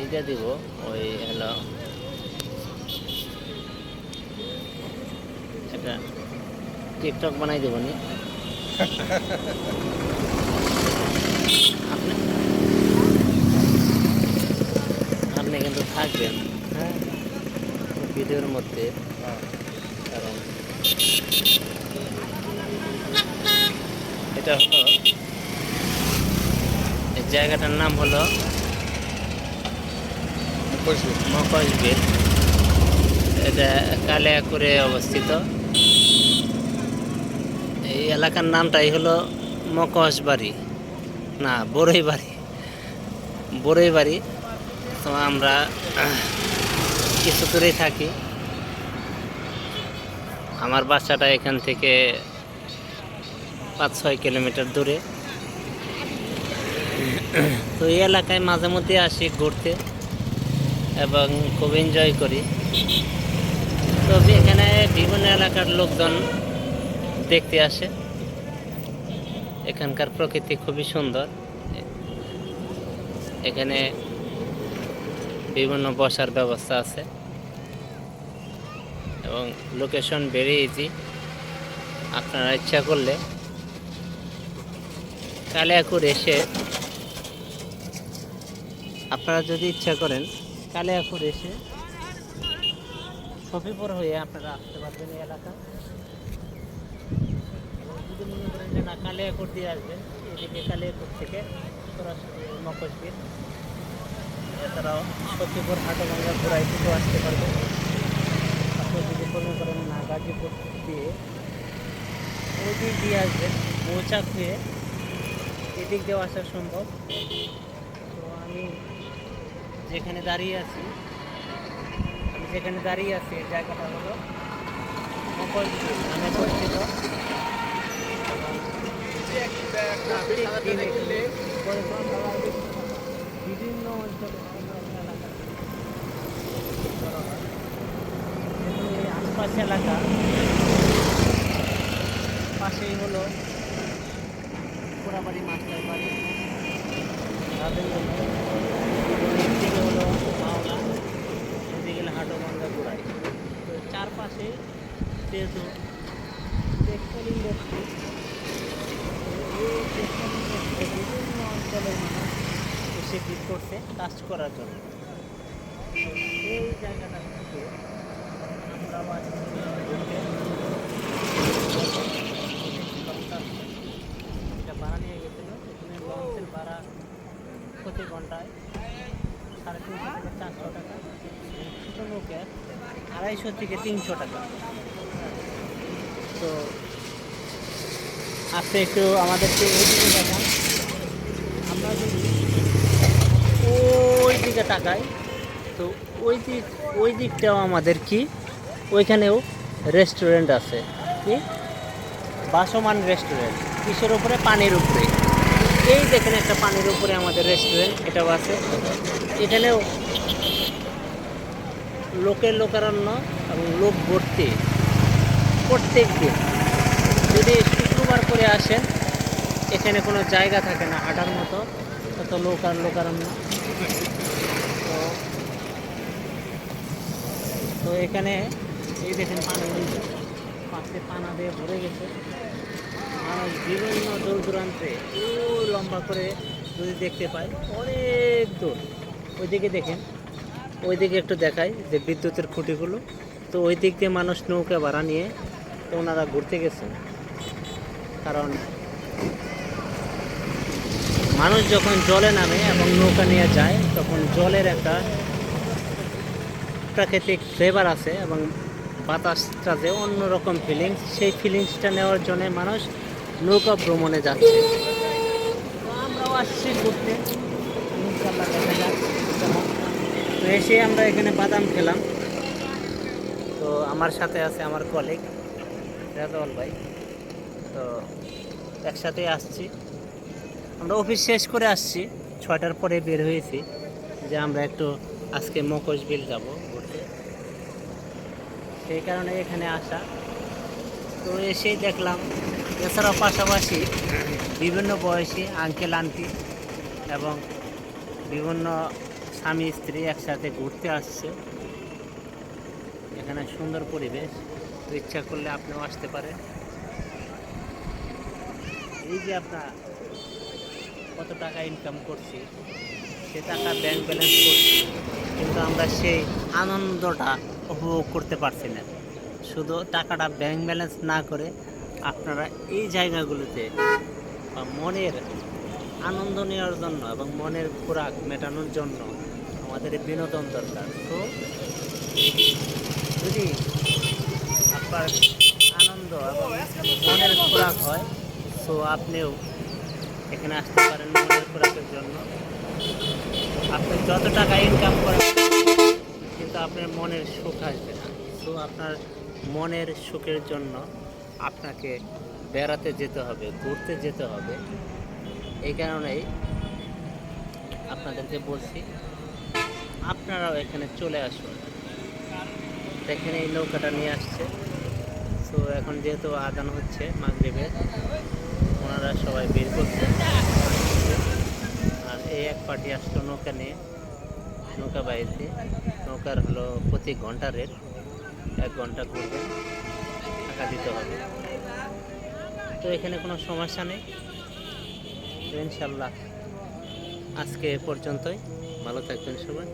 এইটা দিব, ওই হলো একটা টিকটক বানাই দেবো নি। আপনি কিন্তু থাকবেন। হ্যাঁ ভিডিওর মধ্যে। কারণ এটা হলো জায়গাটার নাম হলো মকশ বিল এটা কালিয়াকুরে অবস্থিত। এই এলাকার নামটাই হলো মকশ বাড়ি। না, বড়ই বাড়ি। বড়ই বাড়ি। তো আমরা কিছু দূরেই থাকি। আমার বাসাটা এখান থেকে পাঁচ ছয় কিলোমিটার দূরে। তো এই এলাকায় মাঝে মধ্যে আসি ঘুরতে। এবং খুব এনজয় করি। তো এখানে বিভিন্ন এলাকার লোকজন দেখতে আসে। এখানকার প্রকৃতি খুবই সুন্দর। এখানে বিভিন্ন বসার ব্যবস্থা আছে। এবং লোকেশন ভেরি ইজি আপনারা ইচ্ছা করলে কালিয়াকুর এসে আপনারা যদি ইচ্ছা করেন কালিয়াকুর এসে সফিপুর হয়ে আপনারা আসতে পারবেন এই এলাকা। যদি মনে করেন যে না কালিয়াকুর দিয়ে আসবেন, এদিকে কালিয়াকুর থেকে সরাসরি মকশবির এছাড়াও সফিপুর হাটগঙ্গা ঘোরাই থেকেও আসতে পারবেন। আপনি যদি মনে করেন না, গাজীপুর দিয়ে ওই দিয়ে আসবেন মৌচাক হয়ে এদিক দিয়েও আসা সম্ভব। তো আমি যেখানে দাঁড়িয়ে আছি, আমি যেখানে দাঁড়িয়ে আছি জায়গাটা হলো মকলপুর নামে পরিচিত বিভিন্ন অঞ্চলে আশপাশ এলাকা। পাশেই হলো পোড়াবাড়ি মাস্টার বাড়ি হলো মাওলা এদিকে হাটোগঙ্গা গোড়াই তো চারপাশে যেহেতু টেক্সটাইল ইন্ডাস্ট্রি এই বিভিন্ন অঞ্চলের মানুষ এসে ভিড় করছে কাজ করার জন্য। তো এই জায়গাটা থেকে আমরা এটা ভাড়া নিয়ে গেছিল। এখানে লঞ্চের ভাড়া প্রতি ঘন্টায় আড়াইশো থেকে তিনশো টাকা তো আজকে একটু আমাদেরকে এইদিকে দেখান আমরা যদি ওই দিকে তাকাই তো ওই দিক ওই দিকটাও আমাদের কি ওইখানেও রেস্টুরেন্ট আছে কি বাসমান রেস্টুরেন্ট কিসের উপরে পানির উপরে এই দেখেন একটা পানির উপরে আমাদের রেস্টুরেন্ট এটাও আছে এখানেও লোকের লোকারণ্য এবং লোক ভর্তি প্রত্যেক দিন। যদি শুক্রবার করে আসেন, এখানে কোনো জায়গা থাকে না, হাঁটার মতো, তত লোক আর লোকারণ্য। তো তো এখানে এই দেখেন পানি পাশে পানা দিয়ে ভরে গেছে। মানুষ বিভিন্ন দূর দূরান্তে লম্বা করে যদি দেখতে পাই অনেক দূর। ওইদিকে দেখেন, ওইদিকে একটু দেখায় যে বিদ্যুতের খুঁটিগুলো। তো ওই দিক দিয়ে মানুষ নৌকা ভাড়া নিয়ে ওনারা ঘুরতে গেছেন কারণ মানুষ যখন জলে নামে এবং নৌকা নিয়ে যায়, তখন জলের একটা প্রাকৃতিক ফ্লেভার আছে এবং বাতাসটা যে অন্যরকম ফিলিংস সেই ফিলিংসটা নেওয়ার জন্য মানুষ নৌকা ভ্রমণে যাচ্ছে। আমরাও আসছি ঘুরতে। তো এসে আমরা এখানে বাদাম খেলাম। তো আমার সাথে আছে আমার কলিগ রাজাওয়াল ভাই। তো একসাথে আসছি। আমরা অফিস শেষ করে আসছি। ছয়টার পরে বের হয়েছি যে আমরা একটু আজকে মকশ বিল যাব ঘুরতে। সেই কারণে এখানে আসা। তো এসেই দেখলাম, এছাড়াও পাশাপাশি বিভিন্ন বয়সী আঙ্কেল আন্টি এবং বিভিন্ন স্বামী স্ত্রী একসাথে ঘুরতে আসছে। এখানে সুন্দর পরিবেশ। ইচ্ছা করলে আপনিও আসতে পারেন। এই যে আপনার কত টাকা ইনকাম করছি, সে টাকা ব্যাংক ব্যালেন্স করছি, কিন্তু আমরা সেই আনন্দটা উপভোগ করতে পারছি না। শুধু টাকাটা ব্যাংক ব্যালেন্স না করে আপনারা এই জায়গাগুলোতে বা মনের আনন্দ নেওয়ার জন্য এবং মনের খোরাক মেটানোর জন্য আমাদের বিনোদন দরকার। তো যদি আপনার আনন্দ এবং মনের খোরাক হয়, তো আপনিও এখানে আসতে পারেন মনের খোরাকের জন্য। আপনি যত টাকা ইনকাম করেন, কিন্তু আপনার মনের সুখ আসবে না। তো আপনার মনের সুখের জন্য আপনাকে বেড়াতে যেতে হবে, ঘুরতে যেতে হবে। এই কারণেই আপনাদেরকে বলছি আপনারাও এখানে চলে আসুন। এখানে এই নৌকাটা নিয়ে আসছে। তো এখন যেহেতু আদান হচ্ছে মাগরিবের, ওনারা সবাই বের করছে। আর এই এক পার্টি আসলো নৌকা নিয়ে, নৌকা বাইতে নৌকার হলো প্রতি ঘণ্টা রেট, এক ঘণ্টা ঘুরবে, টাকা দিতে হবে। তো এখানে কোনো সমস্যা নেই। ইনশাল্লাহ আজকে এ পর্যন্তই। ভালো থাকবেন সবাই।